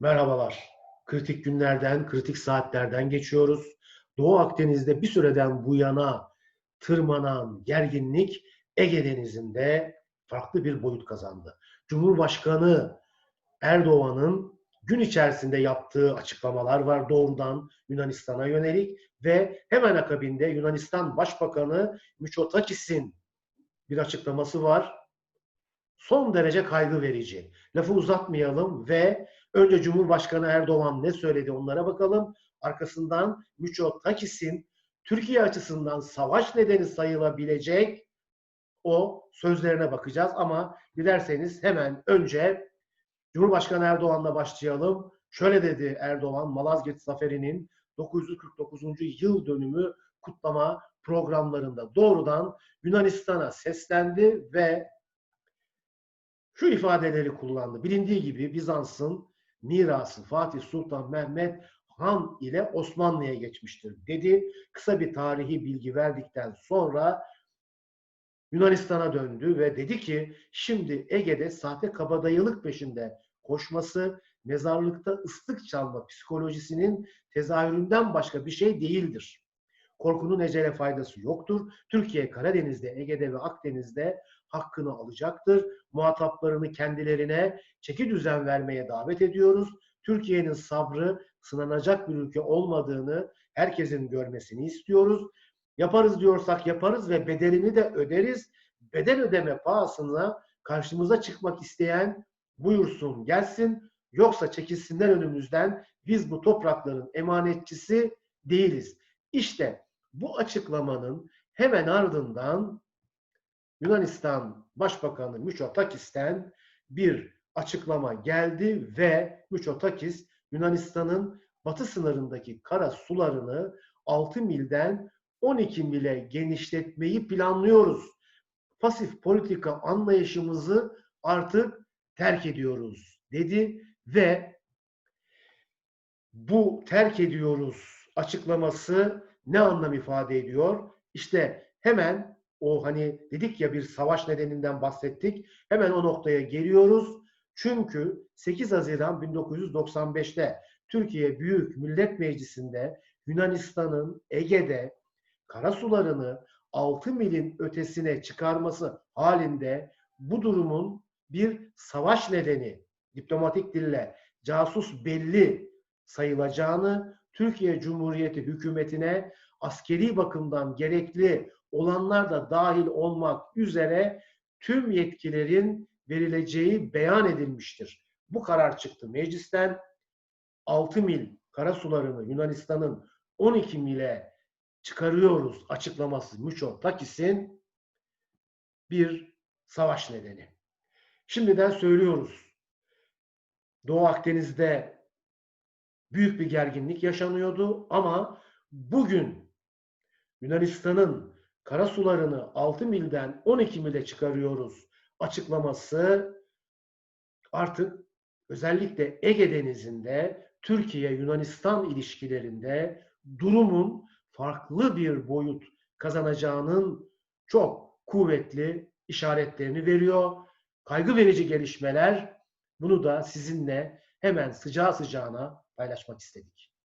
Merhabalar. Kritik günlerden, kritik saatlerden geçiyoruz. Doğu Akdeniz'de bir süreden bu yana tırmanan gerginlik Ege Denizi'nde farklı bir boyut kazandı. Cumhurbaşkanı Erdoğan'ın gün içerisinde yaptığı açıklamalar var doğrudan Yunanistan'a yönelik ve hemen akabinde Yunanistan Başbakanı Mitsotakis'in bir açıklaması var. Son derece kaygı verici. Lafı uzatmayalım ve önce Cumhurbaşkanı Erdoğan ne söyledi onlara bakalım. Arkasından Mitsotakis'in Türkiye açısından savaş nedeni sayılabilecek o sözlerine bakacağız ama dilerseniz hemen önce Cumhurbaşkanı Erdoğan'la başlayalım. Şöyle dedi Erdoğan, Malazgirt Zaferi'nin 949. yıl dönümü kutlama programlarında doğrudan Yunanistan'a seslendi ve şu ifadeleri kullandı. Bilindiği gibi Bizans'ın mirası Fatih Sultan Mehmet Han ile Osmanlı'ya geçmiştir dedi. Kısa bir tarihi bilgi verdikten sonra Yunanistan'a döndü ve dedi ki şimdi Ege'de sahte kabadayılık peşinde koşması mezarlıkta ıslık çalma psikolojisinin tezahüründen başka bir şey değildir. Korkunun ecele faydası yoktur. Türkiye Karadeniz'de, Ege'de ve Akdeniz'de hakkını alacaktır. Muhataplarını kendilerine çeki düzen vermeye davet ediyoruz. Türkiye'nin sabrı sınanacak bir ülke olmadığını herkesin görmesini istiyoruz. Yaparız diyorsak yaparız ve bedelini de öderiz. Bedel ödeme pahasına karşımıza çıkmak isteyen buyursun gelsin. Yoksa çekilsinler önümüzden. Biz bu toprakların emanetçisi değiliz. İşte bu açıklamanın hemen ardından Yunanistan Başbakanı Mitsotakis'ten bir açıklama geldi ve Mitsotakis Yunanistan'ın batı sınırındaki kara sularını 6 milden 12 mile genişletmeyi planlıyoruz. Pasif politika anlayışımızı artık terk ediyoruz dedi ve bu terk ediyoruz açıklaması ne anlam ifade ediyor? İşte hemen o hani dedik ya bir savaş nedeninden bahsettik. Hemen o noktaya geliyoruz. Çünkü 8 Haziran 1995'te Türkiye Büyük Millet Meclisi'nde Yunanistan'ın Ege'de karasularını 6 milin ötesine çıkarması halinde bu durumun bir savaş nedeni diplomatik dille casus belli sayılacağını Türkiye Cumhuriyeti hükümetine askeri bakımdan gerekli olanlar da dahil olmak üzere tüm yetkilerin verileceği beyan edilmiştir. Bu karar çıktı meclisten. 6 mil karasularını Yunanistan'ın 12 mile çıkarıyoruz açıklaması Mitsotakis'in bir savaş nedeni. Şimdiden söylüyoruz. Doğu Akdeniz'de büyük bir gerginlik yaşanıyordu ama bugün Yunanistan'ın karasularını 6 milden 12 mile çıkarıyoruz açıklaması artık özellikle Ege Denizi'nde Türkiye-Yunanistan ilişkilerinde durumun farklı bir boyut kazanacağının çok kuvvetli işaretlerini veriyor. Kaygı verici gelişmeler bunu da sizinle hemen sıcağı sıcağına paylaşmak istedik.